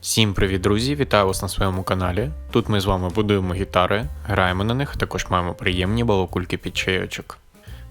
Всім привіт, друзі! Вітаю вас на своєму каналі. Тут ми з вами будуємо гітари, граємо на них, а також маємо приємні балокульки під чайочок.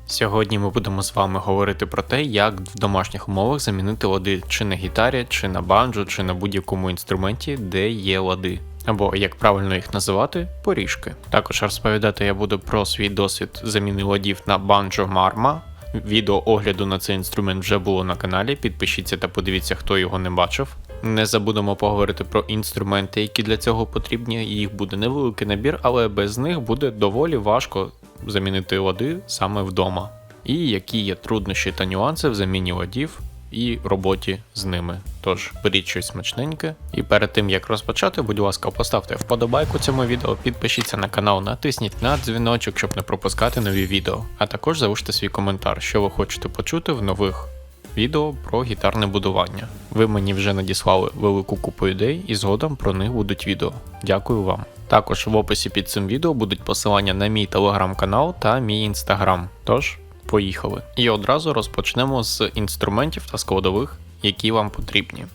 Сьогодні ми будемо з вами говорити про те, як в домашніх умовах замінити лади чи на гітарі, чи на банджо, чи на будь-якому інструменті, де є лади. Або як правильно їх називати, поріжки. Також розповідати я буду про свій досвід заміни ладів на банджо Марма. Відео огляду на цей інструмент вже було на каналі. Підпишіться та подивіться, хто його не бачив. Не забудемо поговорити про інструменти, які для цього потрібні. Їх буде невеликий набір, але без них буде доволі важко замінити лади саме вдома. І які є труднощі та нюанси в заміні ладів і роботі з ними. Тож беріть щось смачненьке. І перед тим як розпочати, будь ласка, поставте вподобайку цьому відео, підпишіться на канал, натисніть на дзвіночок, щоб не пропускати нові відео. А також залиште свій коментар, що ви хочете почути в нових відео про гітарне будування. Ви мені вже надіслали велику купу ідей, і згодом про них будуть відео. Дякую вам. Також в описі під цим відео будуть посилання на мій телеграм-канал та мій інстаграм. Тож, поїхали. І одразу розпочнемо з інструментів та складових, які вам потрібні.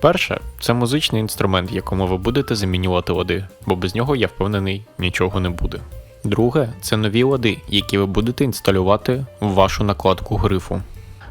Перше, це музичний інструмент, якому ви будете замінювати лади, бо без нього, я впевнений, нічого не буде. Друге, це нові лади, які ви будете інсталювати в вашу накладку грифу.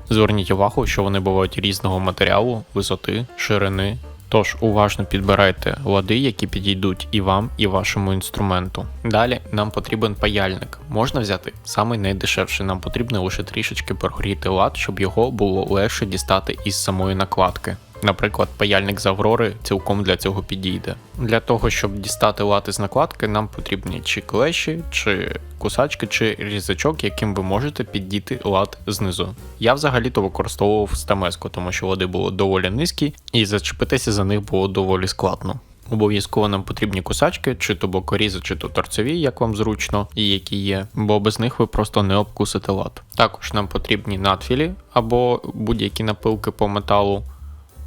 Зверніть увагу, що вони бувають різного матеріалу, висоти, ширини. Тож уважно підбирайте лади, які підійдуть і вам, і вашому інструменту. Далі нам потрібен паяльник. Можна взяти самий найдешевший, нам потрібно лише трішечки прогріти лад, щоб його було легше дістати із самої накладки. Наприклад, паяльник з Аврори цілком для цього підійде. Для того, щоб дістати лад із накладки, нам потрібні чи клеші, чи кусачки, чи різачок, яким ви можете піддіти лад знизу. Я взагалі-то використовував стамеску, тому що лади були доволі низькі, і зачепитися за них було доволі складно. Обов'язково нам потрібні кусачки, чи то бокорізи, чи то торцеві, як вам зручно, і які є, бо без них ви просто не обкусите лад. Також нам потрібні надфілі або будь-які напилки по металу.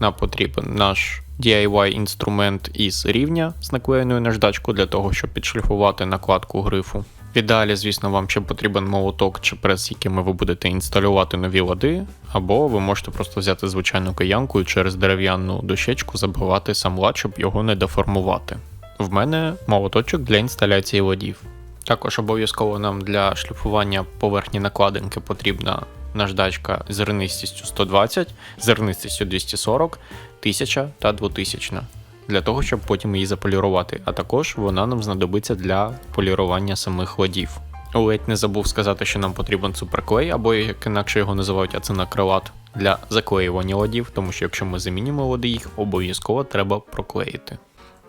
Нам потрібен наш DIY інструмент із рівня з наклеєною наждачкою для того, щоб підшліфувати накладку грифу. Ідеалі, звісно, вам ще потрібен молоток чи прес, якими ви будете інсталювати нові лади, або ви можете просто взяти звичайну киянку і через дерев'яну дощечку забивати сам лад, щоб його не деформувати. В мене молоточок для інсталяції ладів. Також обов'язково нам для шліфування поверхні накладинки потрібна наждачка зернистістю 120, зернистістю 240, 1000 та 2000 для того, щоб потім її заполірувати. А також вона нам знадобиться для полірування самих ладів. Ледь не забув сказати, що нам потрібен суперклей, або як інакше його називають ацинакрилат, для заклеювання ладів, тому що якщо ми замінимо лади, їх обов'язково треба проклеїти.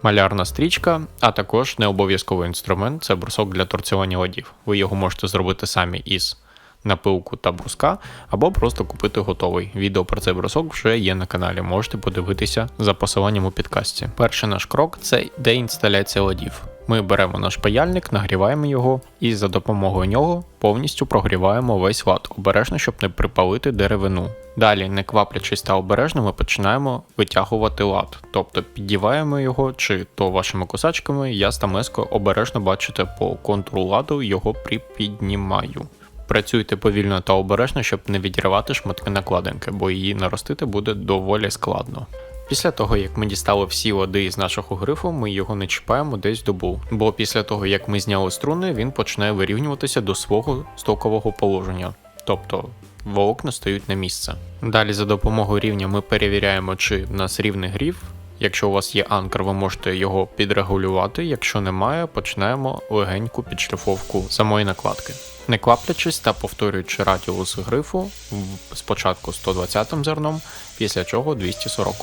Малярна стрічка, а також не обов'язковий інструмент це брусок для торцювання ладів. Ви його можете зробити самі із напилку та бруска, або просто купити готовий. Відео про цей брусок вже є на каналі, можете подивитися за посиланням у підкасті. Перший наш крок це деінсталяція ладів. Ми беремо наш паяльник, нагріваємо його і за допомогою нього повністю прогріваємо весь лад, обережно, щоб не припалити деревину. Далі, не кваплячись та обережно, ми починаємо витягувати лад, тобто піддіваємо його чи то вашими кусачками, я стамескою обережно бачите по контуру ладу його припіднімаю. Працюйте повільно та обережно, щоб не відірвати шматки накладинки, бо її наростити буде доволі складно. Після того, як ми дістали всі води з нашого грифу, ми його не чіпаємо десь добу, бо після того, як ми зняли струни, він почне вирівнюватися до свого стокового положення, тобто волокна стають на місце. Далі за допомогою рівня ми перевіряємо, чи в нас рівний грів. Якщо у вас є анкер, ви можете його підрегулювати. Якщо немає, починаємо легеньку підшліфовку самої накладки. Не кваплячись та повторюючи радіус грифу спочатку 120 зерном, після чого 240.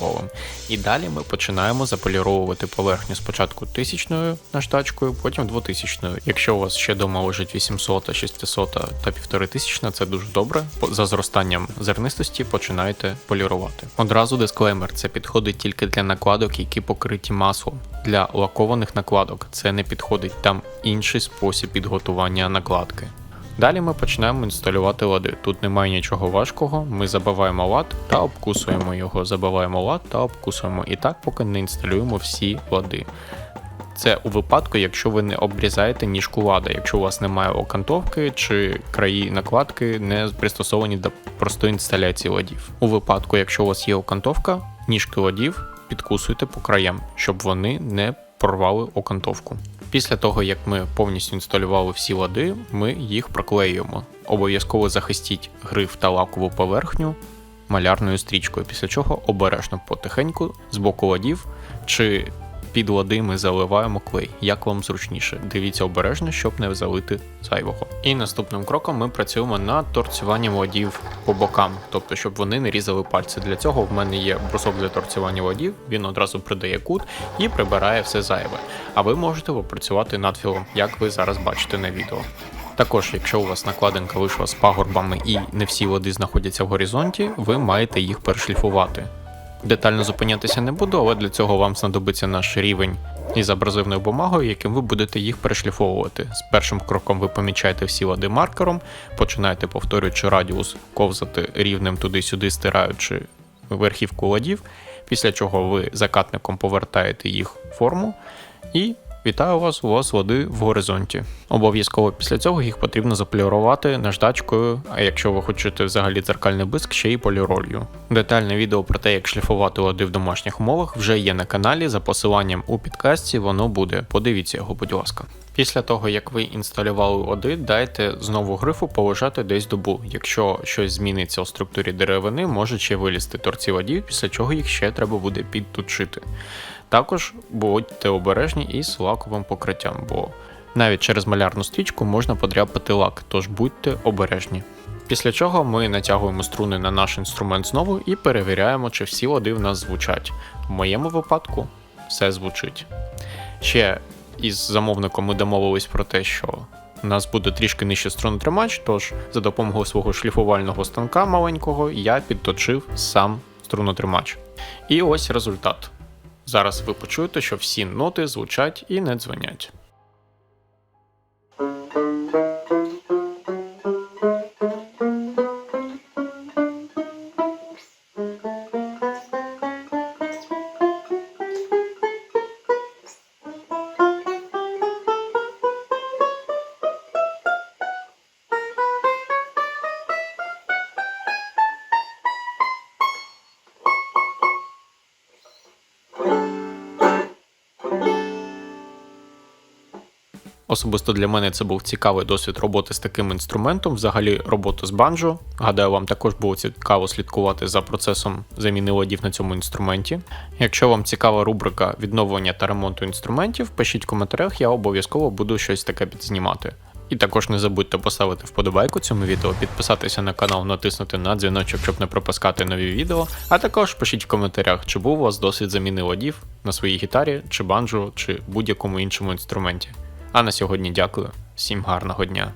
І далі ми починаємо заполіровувати поверхню спочатку тисячною наждачкою, потім 2000. Якщо у вас ще дома лежить 800, 600 та 1500, це дуже добре. За зростанням зернистості починаєте полірувати. Одразу дисклеймер, це підходить тільки для накладок, які покриті маслом. Для лакованих накладок це не підходить, там інший спосіб підготування накладки. Далі ми починаємо інсталювати лади. Тут немає нічого важкого. Ми забиваємо лад та обкусуємо його, забиваємо лад та обкусуємо. І так, поки не інсталюємо всі лади. Це у випадку, якщо ви не обрізаєте ніжку лада, якщо у вас немає окантовки чи краї накладки не пристосовані до простої інсталяції ладів. У випадку, якщо у вас є окантовка, ніжки ладів підкусуєте по краям, щоб вони не порвали окантовку. Після того, як ми повністю інсталювали всі лади, ми їх проклеюємо. Обов'язково захистіть гриф та лакову поверхню малярною стрічкою, після чого обережно потихеньку з боку ладів чи під лади ми заливаємо клей, як вам зручніше. Дивіться обережно, щоб не залити зайвого. І наступним кроком ми працюємо над торцюванням ладів по бокам, тобто, щоб вони не різали пальці. Для цього в мене є брусок для торцювання ладів, він одразу придає кут і прибирає все зайве. А ви можете попрацювати над філом, як ви зараз бачите на відео. Також, якщо у вас накладинка вийшла з пагорбами і не всі води знаходяться в горизонті, ви маєте їх перешліфувати. Детально зупинятися не буду, але для цього вам знадобиться наш рівень із абразивною бумагою, яким ви будете їх перешліфовувати. З першим кроком ви помічаєте всі лади маркером, починаєте, повторюючи радіус, ковзати рівнем туди-сюди, стираючи верхівку ладів, після чого ви закатником повертаєте їх в форму і Вітаю вас, у вас води в горизонті. Обов'язково після цього їх потрібно заполірувати наждачкою, а якщо ви хочете взагалі дзеркальний блиск, ще й поліролью. Детальне відео про те, як шліфувати води в домашніх умовах, вже є на каналі. За посиланням у підкасті воно буде. Подивіться його, будь ласка. Після того, як ви інсталювали води, дайте знову грифу полежати десь добу. Якщо щось зміниться у структурі деревини, може ще вилізти торці водів, після чого їх ще треба буде підточити. Також будьте обережні із лаковим покриттям, бо навіть через малярну стрічку можна подряпати лак, тож будьте обережні. Після чого ми натягуємо струни на наш інструмент знову і перевіряємо, чи всі лади в нас звучать. В моєму випадку все звучить. Ще із замовником ми домовились про те, що у нас буде трішки нижче струнотримач, тож за допомогою свого шліфувального станка маленького я підточив сам струнотримач. І ось результат. Зараз ви почуєте, що всі ноти звучать і не дзвонять. Особисто для мене це був цікавий досвід роботи з таким інструментом, взагалі роботу з банджо. Гадаю, вам також було цікаво слідкувати за процесом заміни ладів на цьому інструменті. Якщо вам цікава рубрика відновлення та ремонту інструментів, пишіть в коментарях, я обов'язково буду щось таке підзнімати. І також не забудьте поставити вподобайку цьому відео, підписатися на канал, натиснути на дзвіночок, щоб не пропускати нові відео. А також пишіть в коментарях, чи був у вас досвід заміни ладів на своїй гітарі, чи банджо, чи будь-якому іншому інструменті. А на сьогодні дякую. Всім гарного дня.